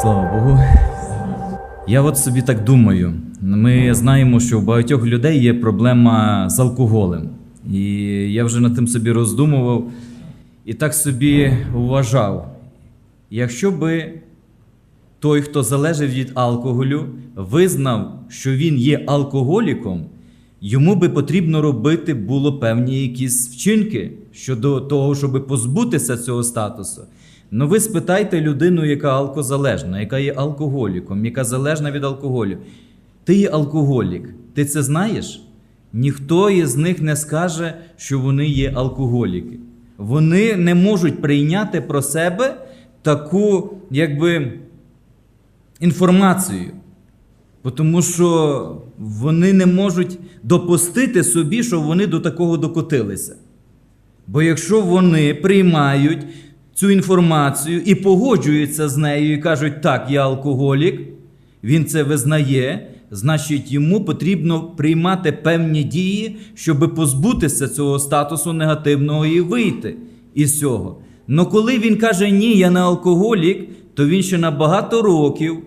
Слава Богу. Я от собі так думаю. Ми знаємо, що у багатьох людей є проблема з алкоголем. І я вже над тим собі роздумував і так собі вважав. Якщо би той, хто залежить від алкоголю, визнав, що він є алкоголіком, йому би потрібно робити було певні якісь вчинки щодо того, щоб позбутися цього статусу. Ну ви спитайте людину, яка алкозалежна, яка є алкоголіком, яка залежна від алкоголю. Ти є алкоголік. Ти це знаєш? Ніхто із них не скаже, що вони є алкоголіки. Вони не можуть прийняти про себе таку, якби, інформацію. Тому що вони не можуть допустити собі, що вони до такого докотилися. Бо якщо вони приймають цю інформацію і погоджуються з нею, і кажуть, так, я алкоголік, він це визнає, значить йому потрібно приймати певні дії, щоб позбутися цього статусу негативного і вийти із цього. Но коли він каже, ні, я не алкоголік, то він ще на багато років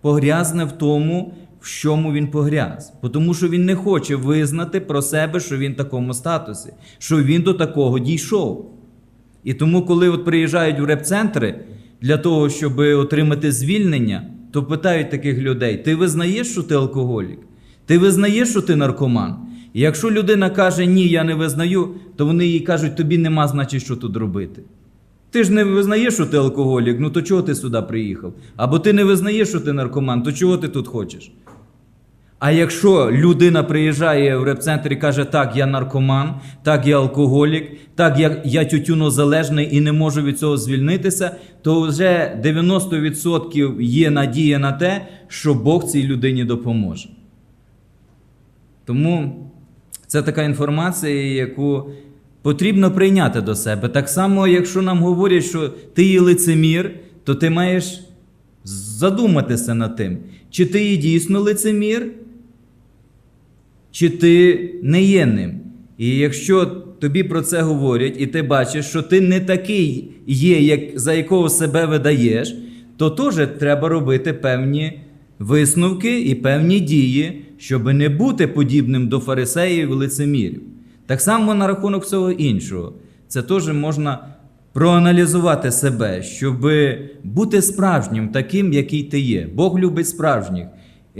погрязне в тому, чому він погряз. Тому що він не хоче визнати про себе, що він в такому статусі, що він до такого дійшов. І тому, коли от приїжджають в реп-центри для того, щоб отримати звільнення, то питають таких людей: ти визнаєш, що ти алкоголік? Ти визнаєш, що ти наркоман? І якщо людина каже, ні, я не визнаю, то вони їй кажуть, тобі нема, значить, що тут робити. Ти ж не визнаєш, що ти алкоголік, ну то чого ти сюди приїхав? Або ти не визнаєш, що ти наркоман, то чого ти тут хочеш? А якщо людина приїжджає в реп-центр і каже, так, я наркоман, так, я алкоголік, так, я, я тютюнозалежний і не можу від цього звільнитися, то вже 90% є надія на те, що Бог цій людині допоможе. Тому це така інформація, яку потрібно прийняти до себе. Так само, якщо нам говорять, що ти є лицемір, то ти маєш задуматися над тим, чи ти є дійсно лицемір, чи ти не є ним. І якщо тобі про це говорять, і ти бачиш, що ти не такий є, як, за якого себе видаєш, то теж треба робити певні висновки і певні дії, щоб не бути подібним до фарисеїв і лицемірів. Так само на рахунок всього іншого. Це теж можна проаналізувати себе, щоб бути справжнім, таким, який ти є. Бог любить справжніх,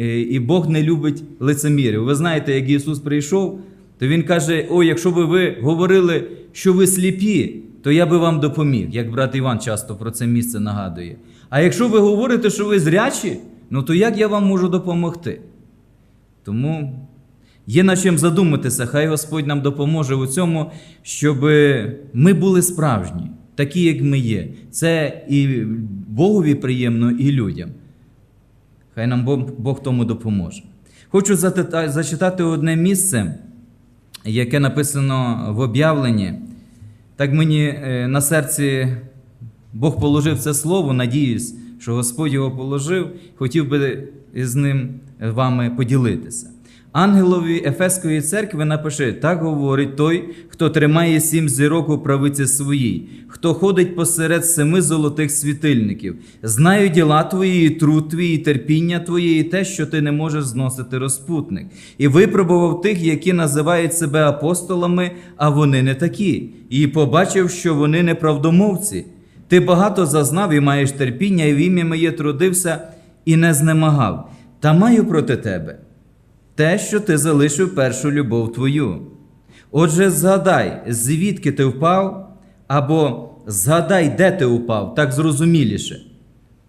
і Бог не любить лицемірів. Ви знаєте, як Ісус прийшов, то Він каже: О, якщо би ви говорили, що ви сліпі, то я би вам допоміг, як брат Іван часто про це місце нагадує. А якщо ви говорите, що ви зрячі, ну то як я вам можу допомогти? Тому є над чим задуматися, хай Господь нам допоможе у цьому, щоб ми були справжні, такі, як ми є. Це і Богові приємно, і людям. Хай нам Бог, тому допоможе. Хочу зачитати одне місце, яке написано в об'явленні. Так мені е, на серці Бог положив це слово, надіюсь, що Господь його положив, хотів би з ним вами поділитися. Ангелові Ефеської церкви напиши: так говорить той, хто тримає сім зірок у правиці своїй, хто ходить посеред семи золотих світильників. Знаю діла твої, і труд твій, і терпіння твоє, і те, що ти не можеш зносити розпутник. І випробував тих, які називають себе апостолами, а вони не такі, і побачив, що вони неправдомовці. Ти багато зазнав і маєш терпіння, і в ім'я моє трудився і не знемагав. Та маю проти тебе те, що ти залишив першу любов твою. Отже, згадай, звідки ти впав, або згадай, де ти впав, так зрозуміліше.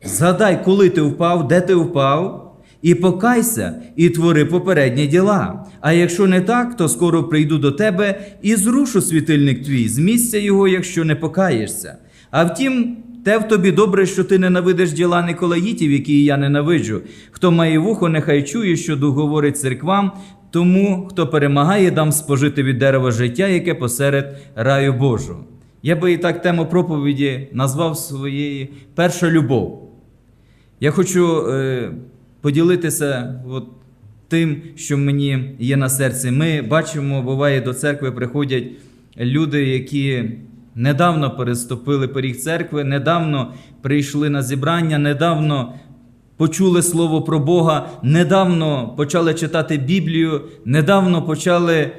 Згадай, коли ти впав, де ти впав, і покайся, і твори попередні діла. А якщо не так, то скоро прийду до тебе і зрушу світильник твій, з місця його, якщо не покаєшся. А втім, те в тобі добре, що ти ненавидиш діла Николаїтів, які я ненавиджу. Хто має вухо, нехай чує, що дух говорить церквам, тому, хто перемагає, дам спожити від дерева життя, яке посеред раю Божого. Я би і так тему проповіді назвав своєї перша любов. Я хочу е, поділитися от, тим, що мені є на серці. Ми бачимо, буває, до церкви приходять люди, які недавно переступили поріг церкви, недавно прийшли на зібрання, недавно почули слово про Бога, недавно почали читати Біблію, недавно почали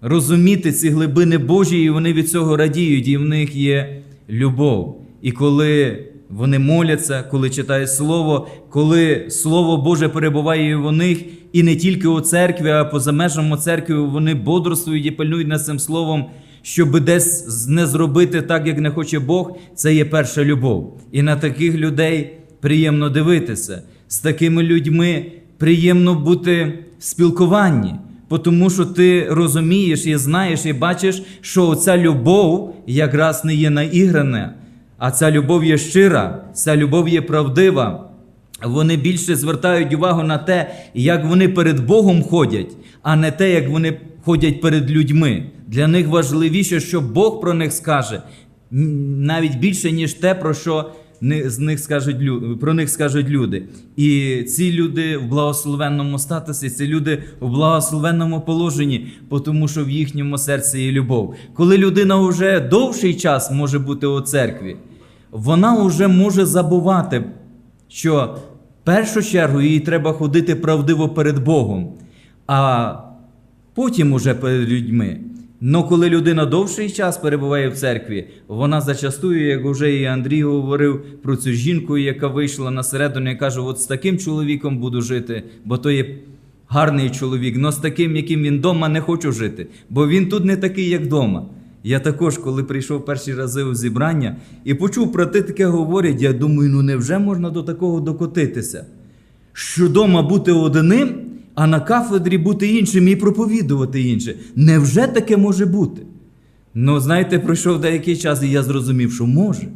розуміти ці глибини Божі, і вони від цього радіють, і в них є любов. І коли вони моляться, коли читають Слово, коли Слово Боже перебуває в них, і не тільки у церкві, а поза межами церкви вони бодрствують і пильнують над цим словом, щоб десь не зробити так, як не хоче Бог, це є перша любов. І на таких людей приємно дивитися. З такими людьми приємно бути в спілкуванні. Тому що ти розумієш і знаєш, і бачиш, що ця любов якраз не є наіграна, а ця любов є щира, ця любов є правдива. Вони більше звертають увагу на те, як вони перед Богом ходять, а не те, як вони ходять перед людьми. Для них важливіше, що Бог про них скаже, навіть більше, ніж те, про що з них скажуть, про них скажуть люди. І ці люди в благословенному статусі, ці люди в благословенному положенні, тому що в їхньому серці є любов. Коли людина вже довший час може бути у церкві, вона вже може забувати, що в першу чергу їй треба ходити правдиво перед Богом, а потім уже перед людьми. Но коли людина довший час перебуває в церкві, вона зачастую, як вже і Андрій говорив про цю жінку, яка вийшла на середину і каже: от з таким чоловіком буду жити, бо то є гарний чоловік, но з таким, яким він вдома, не хочу жити, бо він тут не такий, як вдома. Я також, коли прийшов перші рази у зібрання і почув про те, таке говорять, я думаю, ну невже можна до такого докотитися? Що вдома бути одним, а на кафедрі бути іншим і проповідувати інше. Невже таке може бути? Ну, знаєте, пройшов деякий час, і я зрозумів, що може.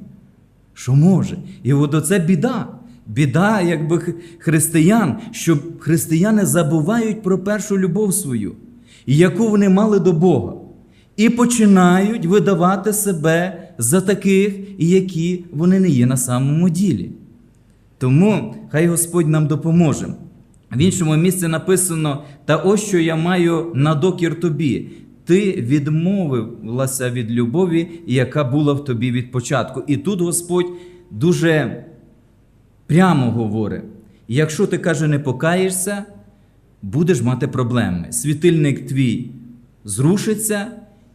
Що може. І от оце біда. Біда, якби християн, що християни забувають про першу любов свою, яку вони мали до Бога, і починають видавати себе за таких, які вони не є на самому ділі. Тому хай Господь нам допоможе. В іншому місці написано: та ось що я маю на докір тобі. Ти відмовилася від любові, яка була в тобі від початку. І тут Господь дуже прямо говорить: якщо ти каже, не покаєшся, будеш мати проблеми. Світильник твій зрушиться,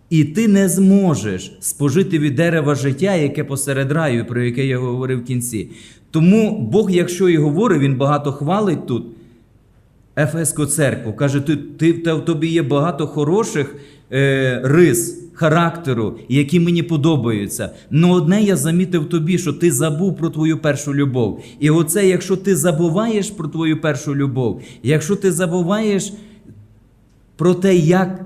і ти не зможеш спожити від дерева життя, яке посеред раю, про яке я говорив в кінці. Тому Бог, якщо і говорить, він багато хвалить тут. Ефеску церкву. Каже, ти, ти, та в тобі є багато хороших е, рис, характеру, які мені подобаються. Но одне я замітив тобі, що ти забув про твою першу любов. І оце, якщо ти забуваєш про твою першу любов, якщо ти забуваєш про те, як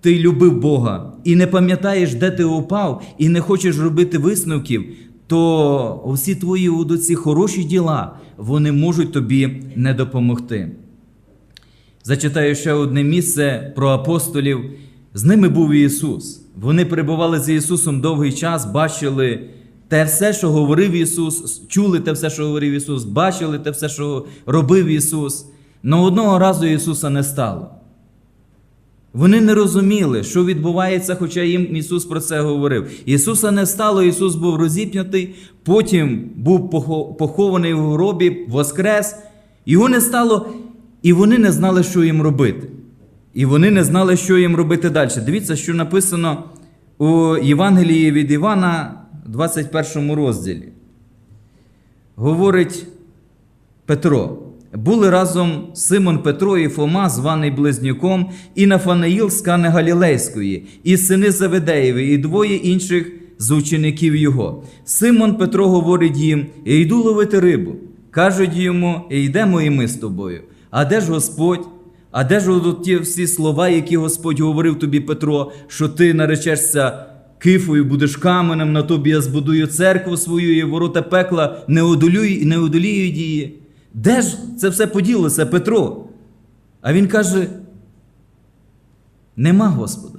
ти любив Бога, і не пам'ятаєш, де ти упав, і не хочеш робити висновків, то всі твої ці хороші діла вони можуть тобі не допомогти. Зачитаю ще одне місце про апостолів. З ними був Ісус. Вони перебували з Ісусом довгий час, бачили те все, що говорив Ісус, чули те все, що говорив Ісус, бачили те все, що робив Ісус. Но одного разу Ісуса не стало. Вони не розуміли, що відбувається, хоча їм Ісус про це говорив. Ісуса не стало, Ісус був розіпнятий, потім був похований в гробі, воскрес. Його не стало, і вони не знали, що їм робити. І вони не знали, що їм робити далі. Дивіться, що написано у Євангелії від Івана, 21 розділі. Говорить Петро. Були разом Симон Петро і Фома, званий Близнюком, і Нафанаїл з Кани Галілейської, і сини Заведеєві, і двоє інших з учеників його. Симон Петро говорить їм: «Я йду ловити рибу. Кажуть йому, йдемо і ми з тобою. А де ж Господь? А де ж ті всі слова, які Господь говорив тобі, Петро, що ти наречешся кифою, будеш каменем, на тобі я збудую церкву свою, і ворота пекла не одолюють, не одоліють її. Де ж це все поділося, Петро? А він каже: Нема Господа.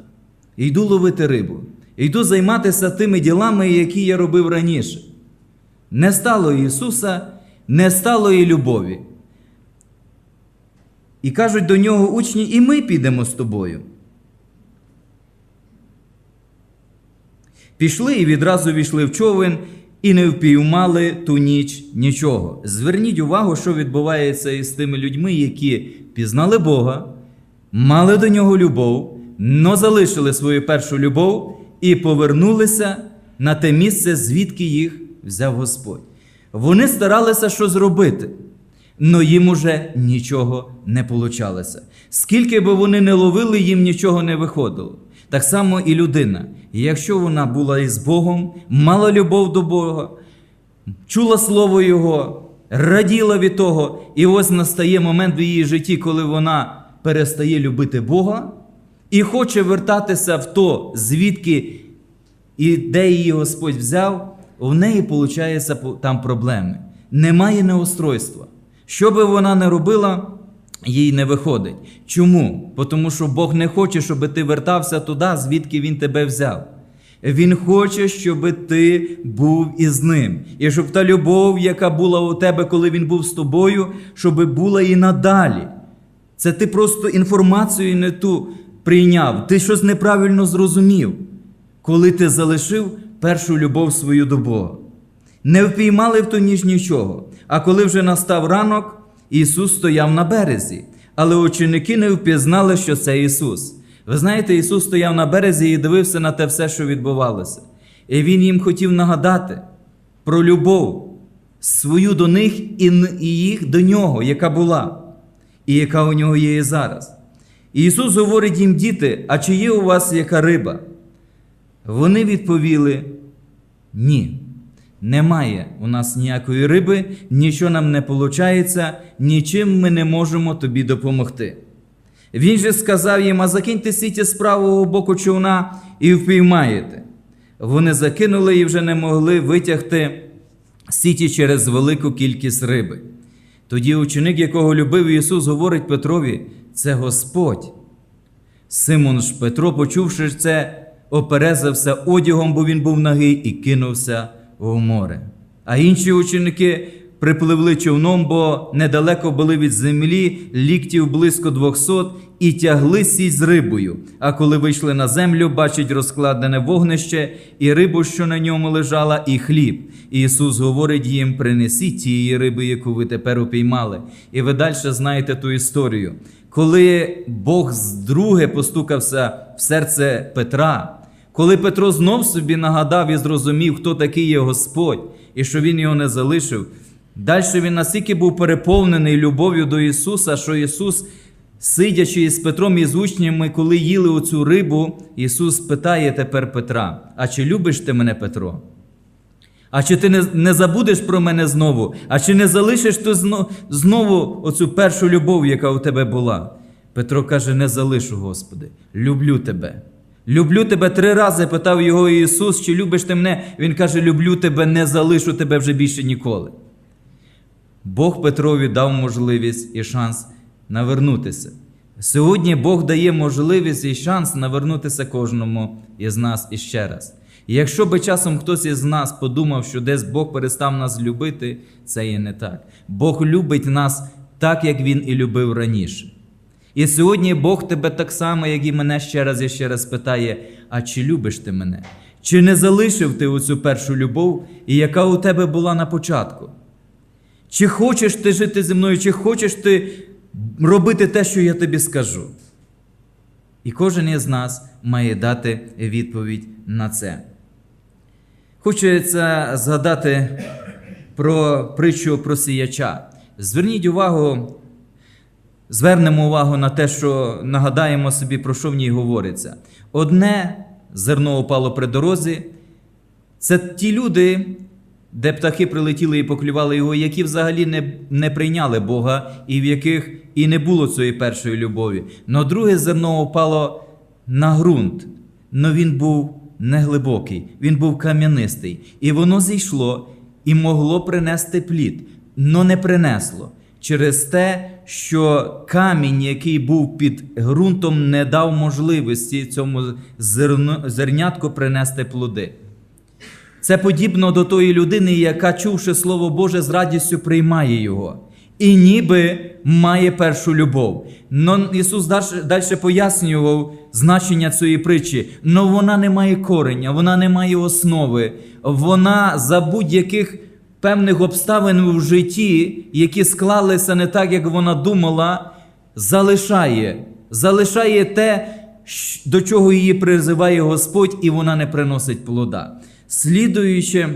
Йду ловити рибу. Йду займатися тими ділами, які я робив раніше. Не стало Ісуса, не стало і любові. І кажуть до нього учні, і ми підемо з тобою. Пішли і відразу війшли в човен і не впіймали ту ніч нічого. Зверніть увагу, що відбувається із тими людьми, які пізнали Бога, мали до нього любов, но залишили свою першу любов і повернулися на те місце, звідки їх взяв Господь. Вони старалися що зробити, но їм уже нічого не получалося. Скільки би вони не ловили, їм нічого не виходило. Так само і людина. І якщо вона була із Богом, мала любов до Бога, чула слово Його, раділа від того, і ось настає момент в її житті, коли вона перестає любити Бога і хоче вертатися в то, звідки і де її Господь взяв, в неї виходить там проблеми. Немає неустройства. Що би вона не робила, їй не виходить. Чому? Тому що Бог не хоче, щоб ти вертався туди, звідки Він тебе взяв. Він хоче, щоб ти був із ним. І щоб та любов, яка була у тебе, коли він був з тобою, щоб була і надалі. Це ти просто інформацію не ту прийняв, ти щось неправильно зрозумів, коли ти залишив першу любов свою до Бога. Не впіймали в ту ніч нічого. А коли вже настав ранок, Ісус стояв на березі, але ученики не впізнали, що це Ісус. Ви знаєте, Ісус стояв на березі і дивився на те все, що відбувалося. І Він їм хотів нагадати про любов свою до них і їх до нього, яка була, і яка у нього є і зараз. І Ісус говорить їм, діти, а чи є у вас яка риба? Вони відповіли: ні. Немає у нас ніякої риби, нічого нам не виходить, нічим ми не можемо тобі допомогти. Він же сказав їм: а закиньте сіті з правого боку човна і впіймаєте. Вони закинули і вже не могли витягти сіті через велику кількість риби. Тоді ученик, якого любив Ісус, говорить Петрові: це Господь. Симон ж Петро, почувши це, оперезався одягом, бо він був нагий, і кинувся в море. А інші ученики припливли човном, бо недалеко були від землі, ліктів близько двохсот, і тягли сіть з рибою. А коли вийшли на землю, бачать розкладене вогнище, і рибу, що на ньому лежала, і хліб. І Ісус говорить їм: принесіть тієї риби, яку ви тепер упіймали. І ви далі знаєте ту історію. Коли Бог здруге постукався в серце Петра, коли Петро знов собі нагадав і зрозумів, хто такий є Господь, і що він його не залишив, далі він настільки був переповнений любов'ю до Ісуса, що Ісус, сидячи із Петром і з учнями, коли їли оцю рибу, Ісус питає тепер Петра: А чи любиш ти мене, Петро? А чи ти не, забудеш про мене знову? А чи не залишиш ти зно- знову оцю першу любов, яка у тебе була? Петро каже: Не залишу, Господи, люблю тебе. Люблю тебе три рази, питав його Ісус, чи любиш ти мене? Він каже: Люблю тебе, не залишу тебе вже більше ніколи. Бог Петрові дав можливість і шанс навернутися. Сьогодні Бог дає можливість і шанс навернутися кожному із нас іще раз. І якщо би часом хтось із нас подумав, що десь Бог перестав нас любити, це є не так. Бог любить нас так, як Він і любив раніше. І сьогодні Бог тебе так само, як і мене ще раз і ще раз питає: а чи любиш ти мене? Чи не залишив ти оцю першу любов, і яка у тебе була на початку? Чи хочеш ти жити зі мною, чи хочеш ти робити те, що я тобі скажу? І кожен із нас має дати відповідь на це. Хочеться згадати про притчу про сіяча. Зверніть увагу, звернемо увагу на те, що нагадаємо собі, про що в ній говориться. Одне зерно упало при дорозі, це ті люди, де птахи прилетіли і поклювали його, які взагалі не, не прийняли Бога, і в яких і не було цієї першої любові. Но друге зерно упало на ґрунт, но він був неглибокий, він був кам'янистий, і воно зійшло і могло принести плід, но не принесло. Через те, що камінь, який був під ґрунтом, не дав можливості цьому зернятку принести плоди. Це подібно до тої людини, яка, чувши Слово Боже, з радістю приймає його. і ніби має першу любов. Но Ісус далі пояснював значення цієї притчі, але вона не має кореня, вона не має основи, вона за будь-яких певних обставин в житті, які склалися не так, як вона думала, залишає, залишає те, до чого її призиває Господь, і вона не приносить плода. Слідуючи,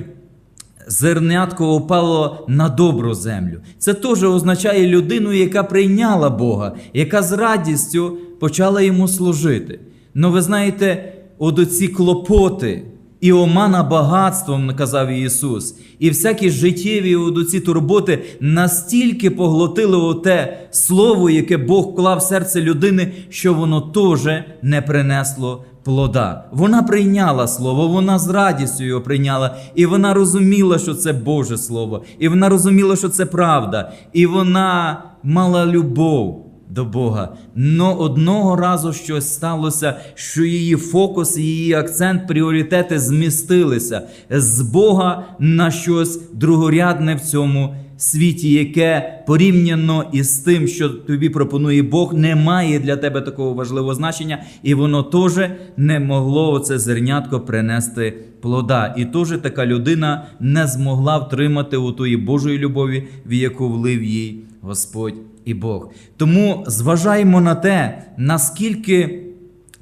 зернятко упало на добру землю. Це теж означає людину, яка прийняла Бога, яка з радістю почала йому служити. Ну, ви знаєте, от оці клопоти і омана багатством, казав Ісус, і всякі життєві оці турботи настільки поглотили оте слово, яке Бог вклав в серце людини, що воно теж не принесло плода. Вона прийняла слово, вона з радістю його прийняла, і вона розуміла, що це Боже Слово, і вона розуміла, що це правда, і вона мала любов. До Бога. Но одного разу щось сталося, що її фокус, її акцент, пріоритети змістилися з Бога на щось другорядне в цьому світі, яке порівняно із тим, що тобі пропонує Бог, не має для тебе такого важливого значення, і воно теж не могло оце зернятко принести плода. І теж така людина не змогла втримати у тої Божої любові, в яку влив їй Господь і Бог. Тому зважаємо на те, наскільки.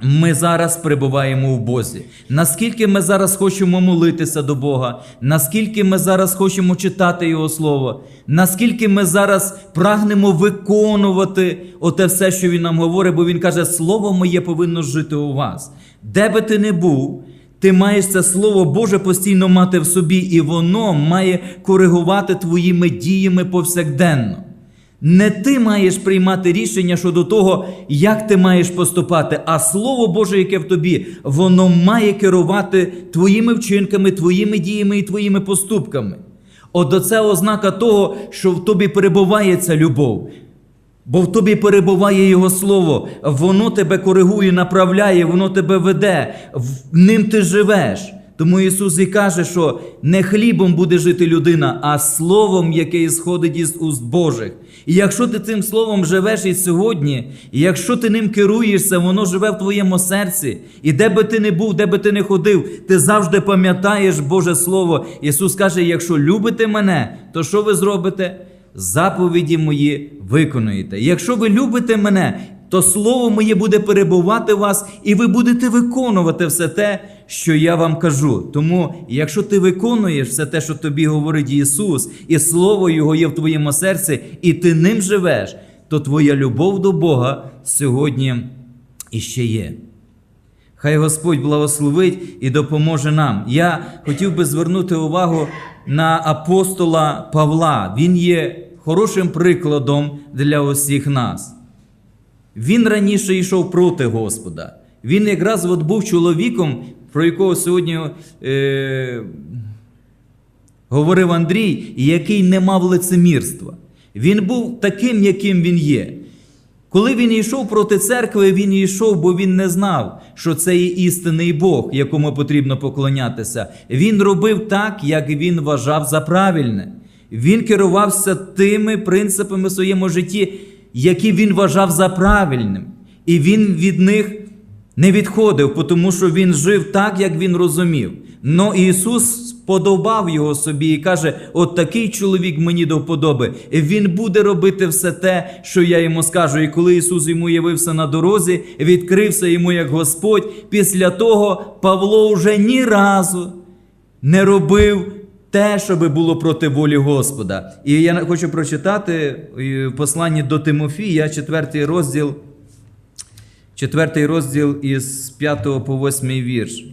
Ми зараз перебуваємо в Бозі. Наскільки ми зараз хочемо молитися до Бога, наскільки ми зараз хочемо читати Його Слово, наскільки ми зараз прагнемо виконувати оте все, що Він нам говорить, бо Він каже, Слово моє повинно жити у вас. Де би ти не був, ти маєш це Слово Боже постійно мати в собі, і воно має коригувати твоїми діями повсякденно. Не ти маєш приймати рішення щодо того, як ти маєш поступати, а Слово Боже, яке в тобі, воно має керувати твоїми вчинками, твоїми діями і твоїми поступками. От це ознака того, що в тобі перебуває ця любов. Бо в тобі перебуває Його Слово, воно тебе коригує, направляє, воно тебе веде, ним ти живеш. Тому Ісус і каже, що не хлібом буде жити людина, а словом, яке ісходить із уст Божих. І якщо ти цим словом живеш і сьогодні, і якщо ти ним керуєшся, воно живе в твоєму серці. І де би ти не був, де би ти не ходив, ти завжди пам'ятаєш Боже Слово. Ісус каже: якщо любите мене, то що ви зробите? Заповіді мої виконуєте. Якщо ви любите мене, то слово моє буде перебувати в вас, і ви будете виконувати все те, що я вам кажу. Тому, якщо ти виконуєш все те, що тобі говорить Ісус, і Слово Його є в твоєму серці, і ти ним живеш, то твоя любов до Бога сьогодні іще є. Хай Господь благословить і допоможе нам. Я хотів би звернути увагу на апостола Павла. Він є хорошим прикладом для усіх нас. Він раніше йшов проти Господа. Він якраз от був чоловіком, про якого сьогодні е, говорив Андрій, який не мав лицемірства. Він був таким, яким він є. Коли він йшов проти церкви, він йшов, бо він не знав, що це є істинний Бог, якому потрібно поклонятися. Він робив так, як він вважав за правильне. Він керувався тими принципами в своєму житті, які він вважав за правильним. І він від них не відходив, тому що він жив так, як він розумів. Но Ісус сподобав його собі і каже: от такий чоловік мені до вподоби. Він буде робити все те, що я йому скажу. І коли Ісус йому явився на дорозі, відкрився йому як Господь, після того Павло вже ні разу не робив те, що би було проти волі Господа. І я хочу прочитати е, в посланні до Тимофія, четвертий розділ, четвертий розділ із 5 по 8 вірш.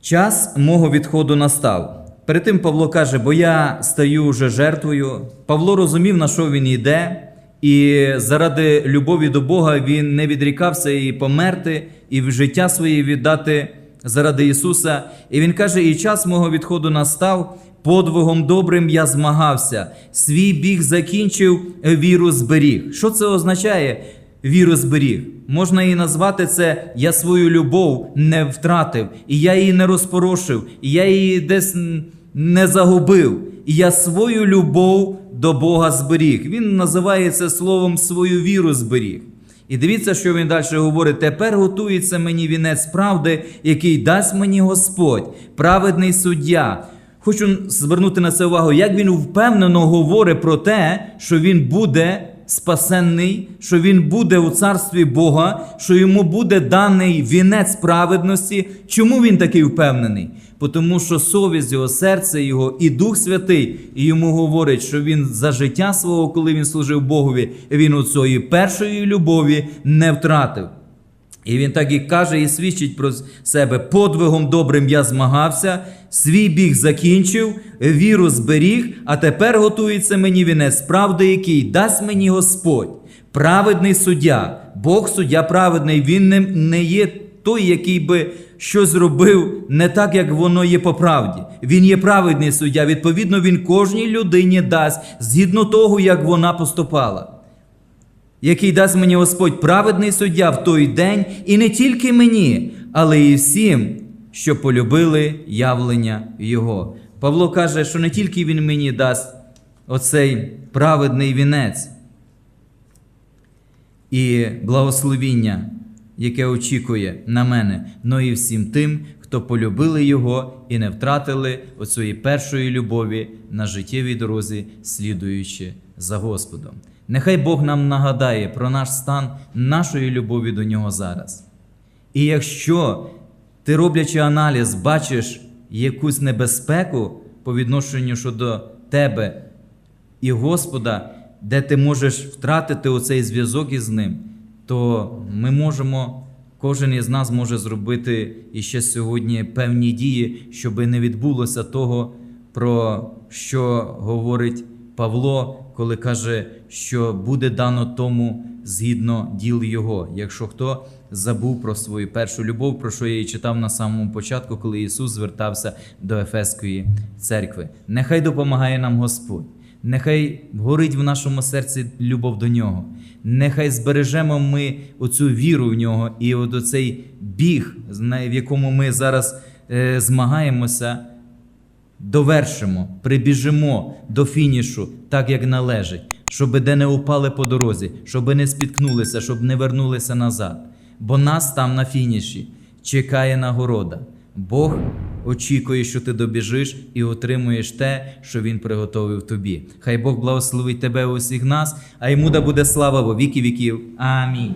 Час мого відходу настав. Перед тим Павло каже, бо я стаю вже жертвою. Павло розумів, на що він йде, і заради любові до Бога він не відрікався і померти, і в життя своє віддати заради Ісуса. І він каже: І час мого відходу настав. Подвигом добрим я змагався, свій біг закінчив, віру зберіг. Що це означає? Віру зберіг. Можна і назвати це Я свою любов не втратив, і я її не розпорошив, і я її десь не загубив. І я свою любов до Бога зберіг. Він називає це словом свою віру зберіг. І дивіться, що він далі говорить: тепер готується мені вінець правди, який дасть мені Господь, праведний суддя. Хочу звернути на це увагу, як він впевнено говорить про те, що він буде спасенний, що він буде у царстві Бога, що йому буде даний вінець праведності. Чому він такий впевнений? Тому що совість його, серце його і Дух Святий і йому говорить, що він за життя свого, коли він служив Богові, він у цієї першої любові не втратив. І він так і каже, і свідчить про себе: подвигом добрим я змагався, свій біг закінчив, віру зберіг, а тепер готується мені вінець правди, який дасть мені Господь, праведний суддя. Бог суддя праведний, він не, не є той, який би щось зробив не так, як воно є по правді. Він є праведний суддя. Відповідно, він кожній людині дасть згідно того, як вона поступала який дасть мені Господь праведний суддя в той день, і не тільки мені, але і всім, що полюбили явлення Його. Павло каже, що не тільки він мені дасть оцей праведний вінець і благословіння, яке очікує на мене, но і всім тим, хто полюбили Його і не втратили оцієї першої любові на життєвій дорозі, слідуючи за Господом. Нехай Бог нам нагадає про наш стан нашої любові до Нього зараз. І якщо ти, роблячи аналіз, бачиш якусь небезпеку по відношенню щодо тебе і Господа, де ти можеш втратити оцей зв'язок із ним, то ми можемо, кожен із нас може зробити іще сьогодні певні дії, щоб не відбулося того, про що говорить Павло, коли каже, що буде дано тому згідно діл його. Якщо хто забув про свою першу любов, про що я і читав на самому початку, коли Ісус звертався до Ефеської церкви. Нехай допомагає нам Господь. Нехай горить в нашому серці любов до нього. Нехай збережемо ми оцю віру в нього і оцей біг, в якому ми зараз е, змагаємося, довершимо, прибіжимо до фінішу так, як належить, щоб де не упали по дорозі, щоб не спіткнулися, щоб не вернулися назад. Бо нас там на фініші чекає нагорода. Бог очікує, що ти добіжиш і отримуєш те, що Він приготовив тобі. Хай Бог благословить тебе усіх нас, а йому да буде слава во віки віків. Амінь.